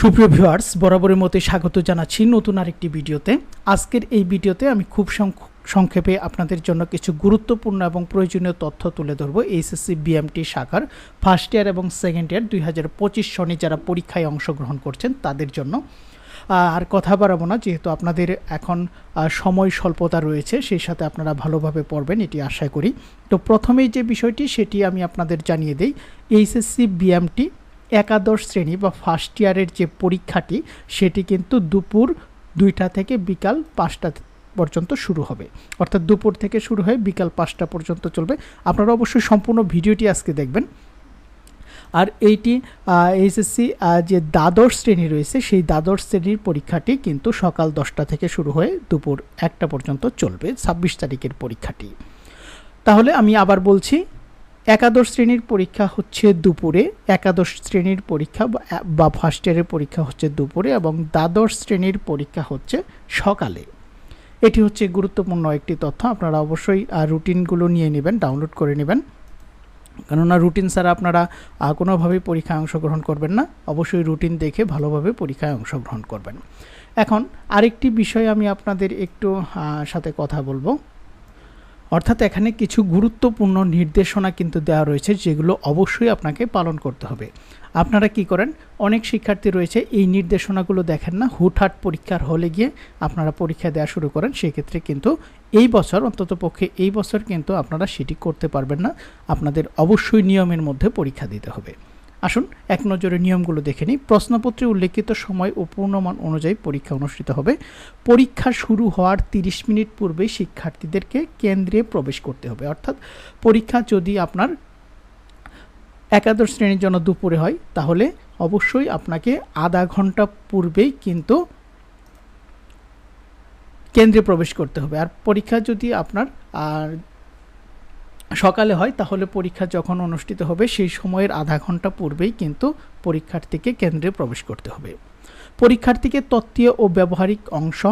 সুপ্রিয় ভিউয়ার্স, বরাবরের মতো স্বাগত জানাচ্ছি নতুন আরেকটি ভিডিওতে। আজকের এই ভিডিওতে আমি খুব সংক্ষেপে আপনাদের জন্য কিছু গুরুত্বপূর্ণ এবং প্রয়োজনীয় তথ্য তুলে ধরবো। এইচএসসি বিএমটি শাখার ফার্স্ট ইয়ার এবং সেকেন্ড ইয়ার দুই হাজার পঁচিশ সনে যারা পরীক্ষায় অংশগ্রহণ করছেন তাদের জন্য। আর কথা বাড়াবো না, যেহেতু আপনাদের এখন সময় স্বল্পতা রয়েছে, সেই সাথে আপনারা ভালোভাবে পড়বেন, এটি আশা করি। তো প্রথমেই যে বিষয়টি, সেটি আমি আপনাদের জানিয়ে দিই। এইচএসসি বিএমটি একাদশ শ্রেণি বা ফার্স্ট ইয়ারের যে পরীক্ষাটি, সেটি কিন্তু দুপুর দুইটা থেকে বিকাল পাঁচটা পর্যন্ত শুরু হবে। অর্থাৎ দুপুর থেকে শুরু হয়ে বিকাল পাঁচটা পর্যন্ত চলবে। আপনারা অবশ্যই সম্পূর্ণ ভিডিওটি আজকে দেখবেন। আর এইটি এইচএসসি যে দ্বাদশ শ্রেণি রয়েছে, সেই দ্বাদশ শ্রেণির পরীক্ষাটি কিন্তু সকাল দশটা থেকে শুরু হয়ে দুপুর একটা পর্যন্ত চলবে, ছাব্বিশ তারিখের পরীক্ষাটি। তাহলে আমি আবার বলছি একাদশ শ্রেণির পরীক্ষা হচ্ছে দুপুরে, একাদশ শ্রেণির পরীক্ষা বা- ফার্স্ট ইয়ারের পরীক্ষা হচ্ছে দুপুরে এবং দ্বাদশ শ্রেণির পরীক্ষা হচ্ছে সকালে। এটি হচ্ছে গুরুত্বপূর্ণ একটি তথ্য, আপনারা অবশ্যই রুটিনগুলো নিয়ে নেবেন ডাউনলোড করে নেবেন। কেননা রুটিন ছাড়া আপনারা কোনোভাবেই পরীক্ষায় অংশগ্রহণ করবেন না, অবশ্যই রুটিন দেখে ভালোভাবে পরীক্ষায় অংশগ্রহণ করবেন। এখন আরেকটি বিষয় আমি আপনাদের একটু সাথে কথা বলব। অর্থাৎ এখানে কিছু গুরুত্বপূর্ণ নির্দেশনা কিন্তু দেওয়া রয়েছে, যেগুলো অবশ্যই আপনাকে পালন করতে হবে। আপনারা কি করেন? অনেক শিক্ষার্থী রয়েছে, এই নির্দেশনাগুলো দেখেন না, হুটহাট পরীক্ষার হলে গিয়ে আপনারা পরীক্ষা দেওয়া শুরু করেন। সেক্ষেত্রে কিন্তু এই বছর, অন্তত পক্ষে এই বছর কিন্তু আপনারা সেটি করতে পারবেন না। আপনাদের অবশ্যই নিয়মের মধ্যে পরীক্ষা দিতে হবে। আসুন এক নজরে নিয়মগুলো দেখে নিই। প্রশ্নপত্রে উল্লেখিত সময় ও পূর্ণমান অনুযায়ী পরীক্ষা অনুষ্ঠিত হবে। পরীক্ষা শুরু হওয়ার 30 মিনিট পূর্বেই শিক্ষার্থীদেরকে কেন্দ্রে প্রবেশ করতে হবে। অর্থাৎ পরীক্ষা যদি আপনার একাদশ শ্রেণির জন্য দুপুরে হয়, তাহলে অবশ্যই আপনাকে আধা ঘণ্টা পূর্বেই কিন্তু কেন্দ্রে প্রবেশ করতে হবে। আর পরীক্ষা যদি আপনার, আর সকালে হয়, তাহলে পরীক্ষা যখন অনুষ্ঠিত হবে, সেই সময়ের আধা ঘণ্টা পূর্বেই কিন্তু পরীক্ষার্থীকে কেন্দ্রে প্রবেশ করতে হবে। পরীক্ষার্থীকে তত্ত্বীয় ও ব্যবহারিক অংশ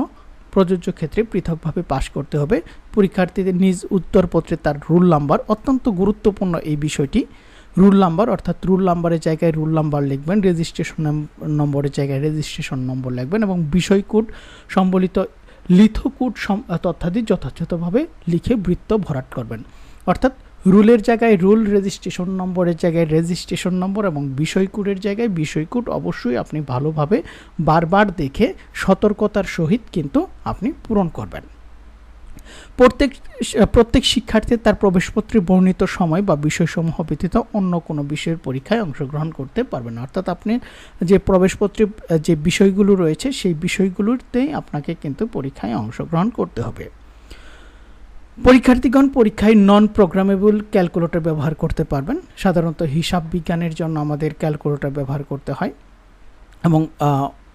প্রযোজ্য ক্ষেত্রে পৃথকভাবে পাশ করতে হবে। পরীক্ষার্থীদের নিজ উত্তরপত্রে তার রুল নাম্বার, অত্যন্ত গুরুত্বপূর্ণ এই বিষয়টি। রুল নাম্বার, অর্থাৎ রুল নাম্বারের জায়গায় রুল নাম্বার লিখবেন, রেজিস্ট্রেশন নম্বরের জায়গায় রেজিস্ট্রেশন নম্বর লিখবেন এবং বিষয় কোড সম্বলিত লিথোকুট তথ্যাদি যথাযথভাবে লিখে বৃত্ত ভরাট করবেন। অর্থাৎ রুলের জায়গায় রুল রেজিস্ট্রেশন নম্বরের জায়গায় রেজিস্ট্রেশন নম্বর এবং বিষয়কূটের জায়গায় বিষয়কূট অবশ্যই আপনি ভালোভাবে বারবার দেখে সতর্কতার সহিত কিন্তু আপনি পূরণ করবেন। প্রত্যেক প্রত্যেক শিক্ষার্থী তার প্রবেশপত্রে বর্ণিত সময় বা বিষয়সমূহ ব্যতীত অন্য কোনো বিষয়ের পরীক্ষায় অংশগ্রহণ করতে পারবেন না। অর্থাৎ আপনি যে প্রবেশপত্রে, যে বিষয়গুলো রয়েছে, সেই বিষয়গুলোতেই আপনাকে কিন্তু পরীক্ষায় অংশগ্রহণ করতে হবে। পরীক্ষার্থীগণ পরীক্ষায় নন প্রোগ্রামেবল ক্যালকুলেটর ব্যবহার করতে পারবেন। সাধারণত হিসাব বিজ্ঞানের জন্য আমাদের ক্যালকুলেটর ব্যবহার করতে হয় এবং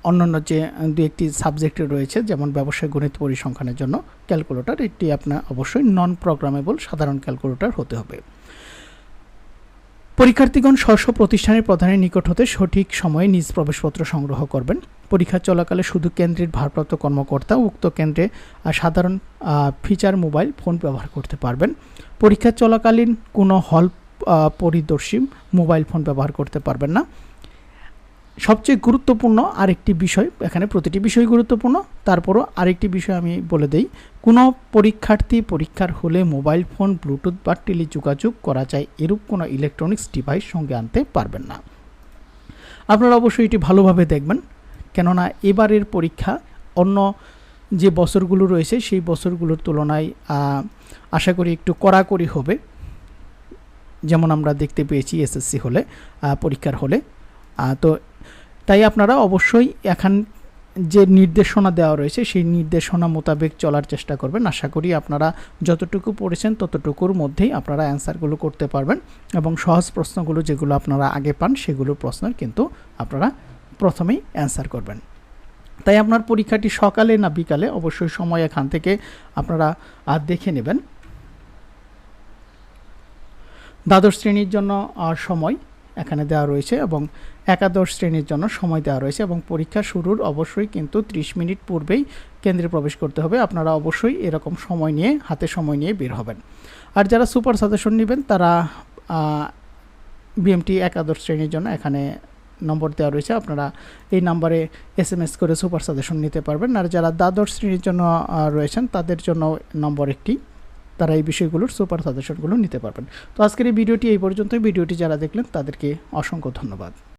অন্যান্য যে দু একটি সাবজেক্ট রয়েছে, যেমন ব্যবসায় গণিত পরিসংখ্যানের জন্য ক্যালকুলেটর এটি আপনার অবশ্যই নন প্রোগ্রামেবল সাধারণ ক্যালকুলেটর হতে হবে। পরীক্ষার্থীগণ স্ব প্রতিষ্ঠানের প্রধানের নিকট হতে সঠিক সময়ে নিজ প্রবেশপত্র সংগ্রহ করবেন। পরীক্ষা চলাকালে শুধু কেন্দ্রের ভারপ্রাপ্ত কর্মকর্তা, উক্ত কেন্দ্রে সাধারণ ফিচার মোবাইল ফোন ব্যবহার করতে পারবেন। পরীক্ষা চলাকালীন কোনো হল পরিদর্শী মোবাইল ফোন ব্যবহার করতে পারবেন না। সবচেয়ে গুরুত্বপূর্ণ আরেকটি বিষয়, এখানে প্রতিটি বিষয় গুরুত্বপূর্ণ। তারপরও আরেকটি বিষয় আমি বলে দেই, কোনো পরীক্ষার্থী পরীক্ষার হলে মোবাইল ফোন, ব্লুটুথ বা টেলি যোগাযোগ করা যায়, এরূপ কোনো ইলেকট্রনিক্স ডিভাইস সঙ্গে আনতে পারবেন না। আপনারা অবশ্যই এটি ভালোভাবে দেখবেন, কেননা এবারের পরীক্ষা অন্য যে বছরগুলো রয়েছে, সেই বছরগুলোর তুলনায় আশা করি একটু কড়াকড়ি হবে। যেমন আমরা দেখতে পেয়েছি এসএসসি হলে পরীক্ষার হলে। তো তাই আপনারা অবশ্যই এখন যে নির্দেশনা দেওয়া রয়েছে, সেই নির্দেশনা মোতাবেক চলার চেষ্টা করবেন। আশা করি আপনারা যতটুকু পড়েছেন, ততটুকুর মধ্যেই আপনারা অ্যান্সারগুলো করতে পারবেন এবং সহজ প্রশ্নগুলো যেগুলো আপনারা আগে পান, সেগুলো প্রশ্নের কিন্তু আপনারা প্রথমেই অ্যান্সার করবেন। তাই আপনার পরীক্ষাটি সকালে না বিকালে? অবশ্যই সময় এখান থেকে আপনারা আর দেখে নেবেন। দ্বাদশ শ্রেণির জন্য সময় এখানে দেওয়া রয়েছে এবং একাদশ শ্রেণির জন্য সময় দেওয়া রয়েছে এবং পরীক্ষা শুরুর অবশ্যই কিন্তু 30 মিনিট পূর্বেই কেন্দ্রে প্রবেশ করতে হবে। আপনারা অবশ্যই এরকম সময় নিয়ে, হাতে সময় নিয়ে বের হবেন। আর যারা সুপার সাজেশন নেবেন, তারা বিএমটি একাদশ শ্রেণির জন্য এখানে নম্বর দেওয়া রয়েছে। আপনারা এই নাম্বারে এস এম এস করে সুপার সাজেশন নিতে পারবেন। আর যারা দ্বাদশ শ্রেণির জন্য রয়েছেন, তাদের জন্য নম্বর একটি। তারা এই বিষয়গুলোর সুপার সাজেশনগুলো নিতে পারবেন। তো আজকের এই ভিডিওটি এই পর্যন্তই। ভিডিওটি যারা দেখলেন তাদেরকে অসংখ্য ধন্যবাদ।